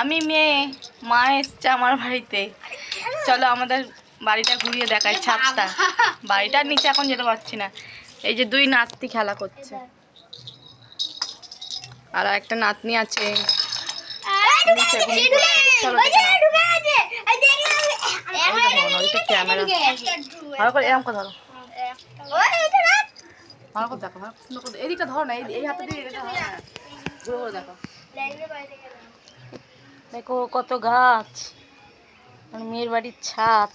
আমি মেয়ে, মা এসছে আমার বাড়িতে। চলো আমাদের বাড়িটা ঘুরিয়ে দেখাই ছাদটা। বাড়িটার নিচে এখন যেতে পারছি না। এই যে দুই নাতনি খেলা করছে। আর একটা নাতনি আছে। এদিকটা ধরো না, এই হাতে দিয়ে ঘুরে দেখো। দেখো কত গাছ। মেয়ের বাড়ির ছাদ।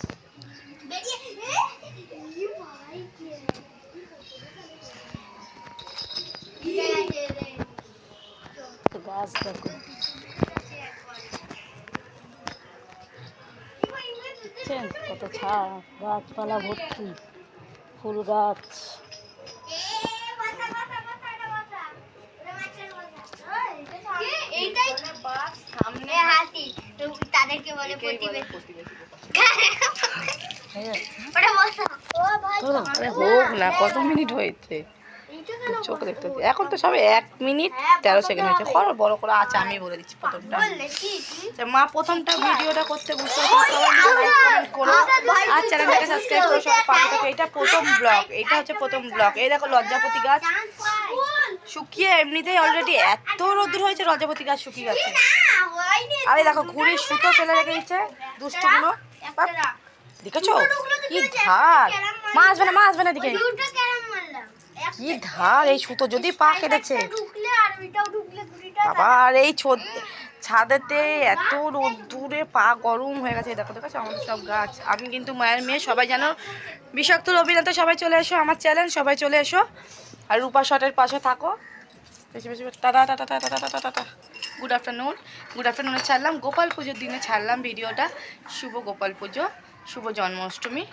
গাছ দেখো। কত ছাদ। গাছপালা ভর্তি। ফুল গাছ। সামনে তাদেরকে বলে প্রতিবেশী। হোক না কত মিনিট হয়েছে? চোখ দেখতে এখন তো সবে এক মিনিট তেরো সেকেন্ড হয়েছে। করো বড় করে আছে আমি বলে দিচ্ছি প্রথমটা। মা প্রথমটা ভিডিওটা করতে বুঝতে করো। আর চ্যানেলটাকে সাবস্ক্রাইব করো সবাই পাশে থাকো। এটা প্রথম ব্লগ এটা হচ্ছে প্রথম ব্লগ এই দেখো লজ্জাপতি গাছ। শুকিয়ে এমনিতেই অলরেডি এত রোদ্র হয়েছে রজাপতি গাছ শুকিয়ে গেছে। আরে দেখো ঘুরে সুতো ফেলে রেখে দিচ্ছে দুষ্টগুলো দেখেছ? কি ধার? মা আসবে না মা আসবে না দিকে কি ধার এই সুতো যদি পা কেটেছে আর এই ছোদ ছাদেতে এত রোদ্দুরে পা গরম হয়ে গেছে। দেখো দেখো আমাদের সব গাছ। আমি কিন্তু মায়ের মেয়ে সবাই জানো। বিষাক্ত অভিনেতা সবাই চলে এসো আমার চ্যানেল সবাই চলে এসো। আর রূপা শটের পাশে থাকো। বেশি বেশি tata tata tata tata tata good afternoon good আফটারনুনে ছাড়লাম। গোপাল পুজোর দিনে ছাড়লাম ভিডিওটা। শুভ গোপাল পুজো শুভ জন্মাষ্টমী।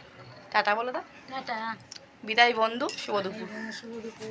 টাটা বলো দা টাটা। বিদায় বন্ধু শুভ দুপুর। শুভ দুপুর।